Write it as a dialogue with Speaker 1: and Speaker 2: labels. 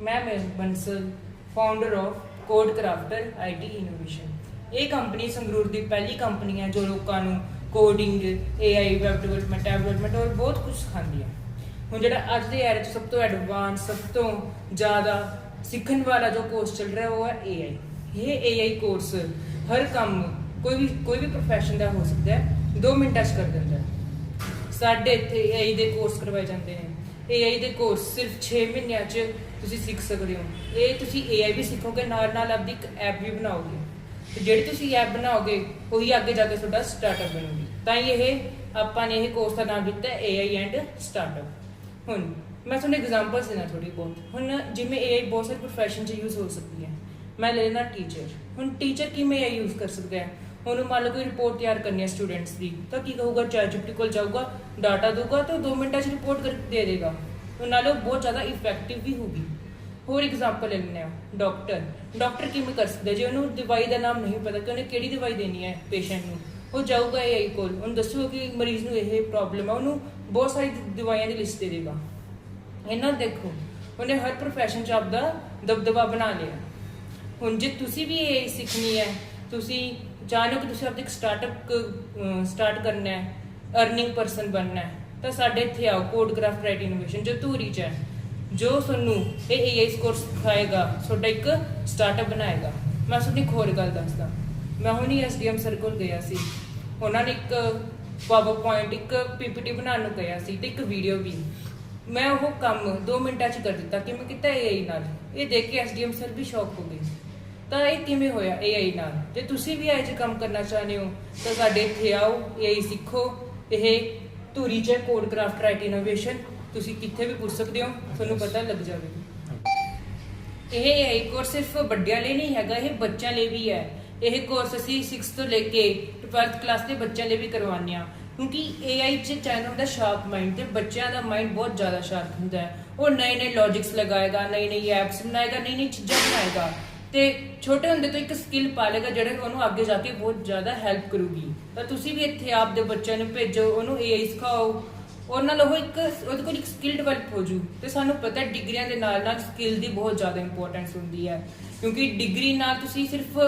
Speaker 1: ਮੈਂ ਮੈਂ Bansal founder of Code Crafter IT Innovation ਇਹ ਕੰਪਨੀ ਸੰਗਰੂਰ ਦੀ ਪਹਿਲੀ ਕੰਪਨੀ ਹੈ ਜੋ ਲੋਕਾਂ ਨੂੰ coding AI web development app development ਔਰ ਬਹੁਤ ਕੁਝ ਸਿਖਾਉਂਦੀ ਹੈ। ਹੁਣ ਜਿਹੜਾ ਅੱਜ ਦੇ ਐਰੇ 'ਚ ਸਭ ਤੋਂ ਐਡਵਾਂਸ ਸਭ ਤੋਂ ਜ਼ਿਆਦਾ ਸਿੱਖਣ ਵਾਲਾ ਜੋ ਕੋਰਸ ਚੱਲ ਰਿਹਾ ਉਹ ਹੈ AI ਇਹ AI ਕੋਰਸ ਹਰ ਕੰਮ, ਕੋਈ ਵੀ ਕੋਈ ਵੀ ਪ੍ਰੋਫੈਸ਼ਨ ਦਾ ਹੋ ਸਕਦਾ ਹੈ। 2 ਮਿੰਟਾਂ 'ਚ ਕਰ ਦਿੰਦਾ ਸਾਡੇ ਇੱਥੇ AI ਦੇ ਕੋਰਸ ਕਰਵਾਏ ਜਾਂਦੇ ਨੇ। AI ਦੇ ਕੋਰਸ ਸਿਰਫ 6 ਮਹੀਨਿਆਂ 'ਚ ਤੁਸੀਂ ਸਿੱਖ ਸਕਦੇ ਹੋ। ਇਹ ਤੁਸੀਂ AI ਵੀ ਸਿੱਖੋਗੇ ਨਾਲ ਨਾਲ ਆਪਦੀ ਇੱਕ ਐਪ ਵੀ ਬਣਾਓਗੇ। ਤੇ ਜਿਹੜੀ ਤੁਸੀਂ ਐਪ ਬਣਾਓਗੇ, ਉਹੀ ਅੱਗੇ ਜਾ ਕੇ ਤੁਹਾਡਾ ਸਟਾਰਟਅਪ ਬਣੂਗੀ। ਤਾਂ ਹੀ ਇਹ ਆਪਾਂ ਨੇ ਇਹ ਕੋਰਸ ਦਾ ਨਾਮ ਦਿੱਤਾ ਹੈ AI ਐਂਡ ਸਟਾਰਟਅਪ ਹੁਣ ਮੈਂ ਤੁਹਾਨੂੰ ਐਗਜ਼ਾਮਪਲਸ ਦੇਣਾ ਥੋੜੀ ਬਹੁਤ। ਹੁਣ ਜਿਵੇਂ AI ਬਹੁਤ ਸਾਰੇ ਪ੍ਰੋਫੈਸ਼ਨ 'ਚ ਯੂਜ਼ ਹੋ ਸਕਦੀ ਹੈ। ਮੈਂ ਲੈ ਲੈਣਾ ਟੀਚਰ ਹੁਣ ਟੀਚਰ ਕਿਵੇਂ AI ਯੂਜ਼ ਕਰ ਸਕਦਾ ਹੈ? ਹੁਣ ਮੰਨ ਲਓ ਕੋਈ ਰਿਪੋਰਟ ਤਿਆਰ ਕਰਨੀ ਹੈ ਸਟੂਡੈਂਟਸ ਦੀ, ਤਾਂ ਕੀ ਕਹੂਗਾ ਚੈਟ ਕੋਲ ਜਾਊਗਾ ਡਾਟਾ ਦਊਗਾ ਤਾਂ 2 ਮਿੰਟਾਂ 'ਚ ਰਿਪੋਰਟ ਕਰ ਦੇ ਦੇਗਾ। ਉਹ ਨਾਲੇ ਉਹ ਬਹੁਤ ਜ਼ਿਆਦਾ ਇਫੈਕਟਿਵ ਵੀ ਹੋਊਗੀ। ਹੋਰ ਐਗਜ਼ਾਮਪਲ ਲੈ ਲੈਂਦੇ ਆ ਡਾਕਟਰ ਡਾਕਟਰ ਕਿਵੇਂ ਕਰ ਸਕਦਾ ਜੇ ਉਹਨੂੰ ਦਵਾਈ ਦਾ ਨਾਮ ਨਹੀਂ ਪਤਾ, ਕਿ ਉਹਨੇ ਕਿਹੜੀ ਦਵਾਈ ਦੇਣੀ ਹੈ ਪੇਸ਼ੈਂਟ ਨੂੰ, ਉਹ ਜਾਊਗਾ AI ਕੋਲ। ਉਹਨੂੰ ਦੱਸੂਗਾ ਕਿ ਮਰੀਜ਼ ਨੂੰ ਇਹ ਪ੍ਰੋਬਲਮ ਹੈ ਉਹਨੂੰ ਬਹੁਤ ਸਾਰੀ ਦਵਾਈਆਂ ਦੀ ਲਿਸਟ ਦੇ ਦੇਗਾ। ਇਹਨਾਂ ਦੇਖੋ, ਉਹਨੇ ਹਰ profession 'ਚ ਆਪਦਾ ਦਬਦਬਾ ਬਣਾ ਲਿਆ। ਹੁਣ ਜੇ ਤੁਸੀਂ ਵੀ ਇਹ ਸਿੱਖਣੀ ਹੈ, ਤੁਸੀਂ ਚਾਹੋ ਕਿ ਤੁਸੀਂ ਆਪਦਾ ਇੱਕ ਸਟਾਰਟਅਪ ਸਟਾਰਟ ਕਰਨਾ ਹੈ ਅਰਨਿੰਗ ਪਰਸਨ ਬਣਨਾ ਹੈ, ਤਾਂ ਸਾਡੇ ਇੱਥੇ ਆਓ ਕੋਡ ਕਰਾਫਟ ਰਾਈਟ ਇਨੋਵੇਸ਼ਨ ਜੋ ਧੂਰੀ ਚ ਹੈ, ਜੋ ਤੁਹਾਨੂੰ ਇਹ AI ਕੋਰਸ ਸਿਖਾਏਗਾ, ਤੁਹਾਡਾ ਇੱਕ ਸਟਾਰਟਅਪ ਬਣਾਏਗਾ। ਮੈਂ ਤੁਹਾਨੂੰ ਇੱਕ ਹੋਰ ਗੱਲ ਦੱਸਦਾ। ਮੈਂ ਹੁਣ ਹੁਣੀ ਐਸਡੀਐਮ ਸਰ ਕੋਲ ਗਿਆ ਸੀ। ਉਹਨਾਂ ਨੇ ਇੱਕ ਪਾਵਰ ਪੁਆਇੰਟ ਇੱਕ ਪੀਪੀਟੀ ਬਣਾਉਣ ਨੂੰ ਕਿਹਾ ਸੀ ਤੇ ਇੱਕ ਵੀਡੀਓ ਵੀ। ਮੈਂ ਉਹ ਕੰਮ 2 ਮਿੰਟਾਂ 'ਚ ਕਰ ਦਿੱਤਾ ਕਿ ਮੈਂ ਕੀਤਾ AI ਨਾਲ। ਇਹ ਦੇਖ ਕੇ ਐਸਡੀਐਮ ਸਰ ਵੀ ਸ਼ੌਕ ਹੋ ਗਏ। ਤਾਂ ਇਹ ਕਿਵੇਂ ਹੋਇਆ AI ਨਾਲ? ਜੇ ਤੁਸੀਂ ਵੀ ਇਹ 'ਚ ਕੰਮ ਕਰਨਾ ਚਾਹੁੰਦੇ ਹੋ ਤਾਂ ਸਾਡੇ ਇੱਥੇ ਆਓ AI ਸਿੱਖੋ। ਇਹ ਧੂਰੀ ਚ ਕੋਡ ਕਰਾਫਟ ਰਾਈਟ ਇਨੋਵੇਸ਼ਨ ਤੁਸੀਂ ਕਿੱਥੇ ਵੀ ਪੁੱਛ ਸਕਦੇ ਹੋ ਤੁਹਾਨੂੰ ਪਤਾ ਲੱਗ ਜਾਵੇਗਾ। ਇਹ AI ਕੋਰਸ ਸਿਰਫ ਵੱਡਿਆਂ ਲਈ ਨਹੀਂ ਹੈਗਾ ਇਹ ਬੱਚਿਆਂ ਲਈ ਵੀ ਹੈ। ਇਹ ਕੋਰਸ ਅਸੀਂ 6th ਤੋਂ ਲੈ ਕੇ 12th ਕਲਾਸ ਦੇ ਬੱਚਿਆਂ ਲਈ ਵੀ ਕਰਵਾਉਂਦੇ ਹਾਂ। ਕਿਉਂਕਿ AI ਚ ਚਾਹੀਦਾ ਹੁੰਦਾ ਸ਼ਾਰਪ ਮਾਈਂਡ ਤੇ ਬੱਚਿਆਂ ਦਾ ਮਾਈਂਡ ਬਹੁਤ ਜ਼ਿਆਦਾ ਸ਼ਾਰਪ ਹੁੰਦਾ ਹੈ। ਉਹ ਨਏ ਨਏ ਲੌਜਿਕਸ ਲਗਾਏਗਾ ਨਈ ਨਈ ਐਪਸ ਬਣਾਏਗਾ ਨਈ ਨਈ ਚੀਜ਼ਾਂ ਬਣਾਏਗਾ। ਤੇ ਛੋਟੇ ਹੁੰਦੇ ਤੋਂ ਇੱਕ ਸਕਿੱਲ ਪਾਲੇਗਾ ਜਿਹੜੇ ਉਹਨੂੰ ਅੱਗੇ ਜਾ ਕੇ ਬਹੁਤ ਜ਼ਿਆਦਾ ਹੈਲਪ ਕਰੂਗੀ। ਤਾਂ ਤੁਸੀਂ ਵੀ ਇੱਥੇ ਆਪਦੇ ਬੱਚਿਆਂ ਨੂੰ ਭੇਜੋ, ਉਹਨੂੰ AI ਸਿਖਾਓ। ਔਰ ਨਾਲ ਉਹ ਇੱਕ ਉਹਦੇ ਕੋਲ ਇੱਕ ਸਕਿੱਲ ਡਿਵੈਲਪ ਹੋ ਜੂ। ਤੇ ਸਾਨੂੰ ਪਤਾ ਡਿਗਰੀਆਂ ਦੇ ਨਾਲ ਨਾਲ ਸਕਿੱਲ ਦੀ ਬਹੁਤ ਜ਼ਿਆਦਾ ਇੰਪੋਰਟੈਂਸ ਹੁੰਦੀ ਹੈ। ਕਿਉਂਕਿ ਡਿਗਰੀ ਨਾਲ ਤੁਸੀਂ ਸਿਰਫ